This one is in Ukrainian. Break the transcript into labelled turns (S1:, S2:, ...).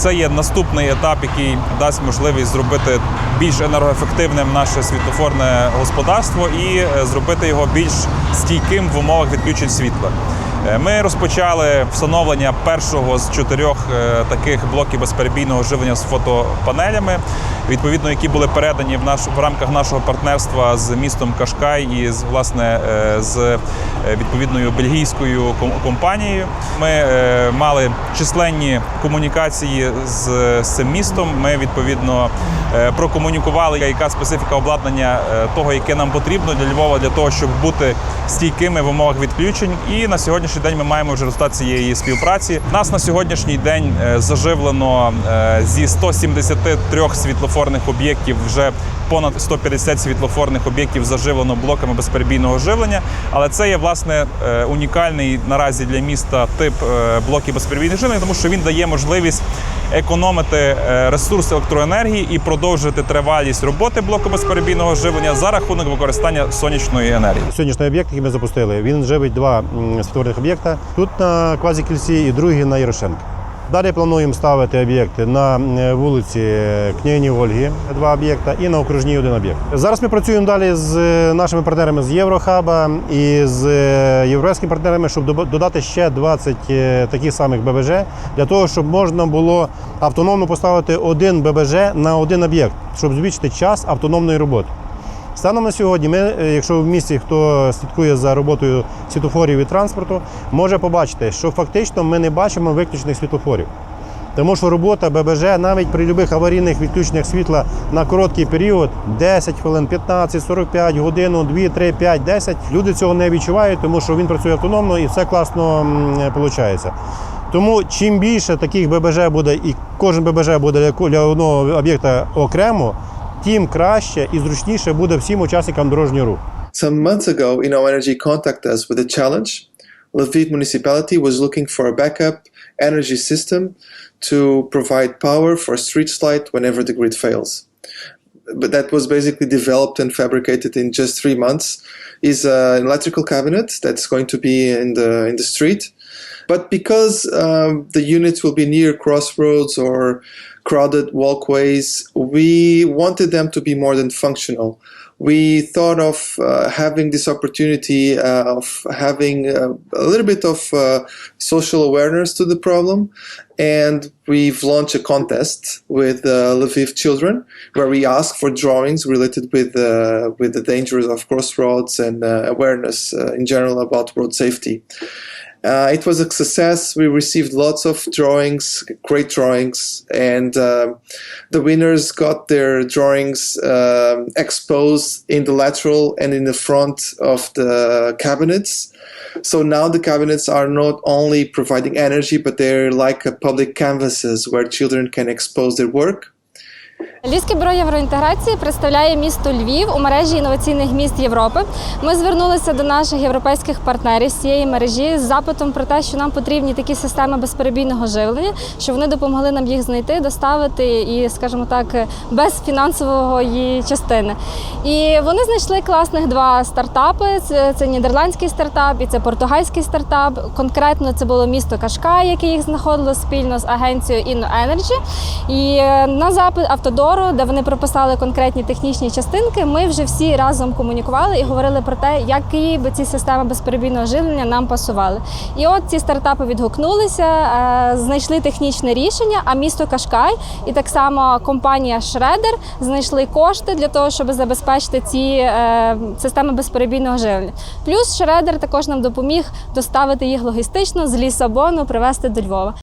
S1: Це є наступний етап, який дасть можливість зробити більш енергоефективним наше світлофорне господарство і е, зробити його більш стійким в умовах відключень світла. Е, Ми розпочали встановлення першого з чотирьох е, таких блоків безперебійного живлення з фотопанелями, відповідно, які були передані в наш в рамках нашого партнерства з містом Кашкай і з власне е, з відповідною бельгійською ком- компанією. Ми мали численні комунікації з, цим містом. Ми відповідно прокомунікували, яка специфіка обладнання того, яке нам потрібно для Львова, для того, щоб бути стійкими в умовах відключень. І на сьогоднішній день ми маємо вже результат цієї співпраці. Нас на сьогоднішній день е, заживлено е, зі 173 світлофорних об'єктів вже понад 150 світлофорних об'єктів заживлено блоками безперебійного живлення. Але це є власне е, унікальний наразі для міста тип блоків безперебійного живлення, тому що він дає можливість економити ресурс електроенергії і продовжити тривалість роботи блоку безперебійного живлення за рахунок використання сонячної енергії.
S2: Сьогоднішній об'єкт, який ми запустили, він живить два світових об'єкта. Тут на Квазікільці і другий на Ярошенка. Далі плануємо ставити об'єкти на е, вулиці Княгині Ольги, два об'єкта, і на окружній один об'єкт. Зараз ми працюємо далі з е, нашими партнерами з Єврохаба і з е, європейськими партнерами, щоб додати ще 20 е, таких самих ББЖ, для того, щоб можна було автономно поставити один ББЖ на один об'єкт, щоб збільшити час автономної роботи. Станом на сьогодні, ми, е, якщо в місті хто слідкує за роботою світлофорів і транспорту, може побачити, що фактично ми не бачимо виключених світлофорів. Тому що робота ББЖ навіть при будь-яких аварійних відключеннях світла на короткий період 10 хвилин, 15, 45 годину, 2, 3, 5, 10. Люди цього не відчувають, тому що він працює автономно і все класно виходить. Тому чим більше таких ББЖ буде, і кожен ББЖ буде для одного об'єкта окремо, тим краще і зручніше буде всім учасникам дорожнього руху.
S3: Some months ago, InnoEnergy contacted us with a challenge. Lviv municipality was looking for a backup energy system to provide power for street light whenever the grid fails. But that was basically developed and fabricated in just three months. Is an electrical cabinet that's going to be in the in the street. but because um, the units will be near crossroads or crowded walkways, we wanted them to be more than functional. We thought of uh, having this opportunity uh, of having uh, a little bit of uh, social awareness to the problem, and we've launched a contest with uh, Lviv children where we ask for drawings related with uh, with the dangers of crossroads and awareness in general about road safety. Uh, it was a success. We received lots of drawings, great drawings, and uh, the winners got their drawings um exposed in the lateral and in the front of the cabinets. So now the cabinets are not only providing energy, but they're like public canvases where children can expose their work.
S4: Львівське бюро євроінтеграції представляє місто Львів у мережі інноваційних міст Європи. Ми звернулися до наших європейських партнерів з цієї мережі з запитом про те, що нам потрібні такі системи безперебійного живлення, щоб вони допомогли нам їх знайти, доставити і, скажімо так, без фінансової частини. І вони знайшли класних два стартапи: це, нідерландський стартап і це португальський стартап. Конкретно це було місто Кашкай, яке їх знаходило спільно з агенцією InnoEnergy. І е, на запит Автодору, де вони прописали конкретні технічні частинки, ми вже всі разом комунікували і говорили про те, які би ці системи безперебійного живлення нам пасували. І от ці стартапи відгукнулися, е, знайшли технічне рішення. А місто Кашкай і так само компанія Шредер знайшли кошти для того, щоб забезпечити ці е, системи безперебійного живлення. Плюс Шредер також нам допоміг доставити їх логістично з Лісабону, привезти до Львова.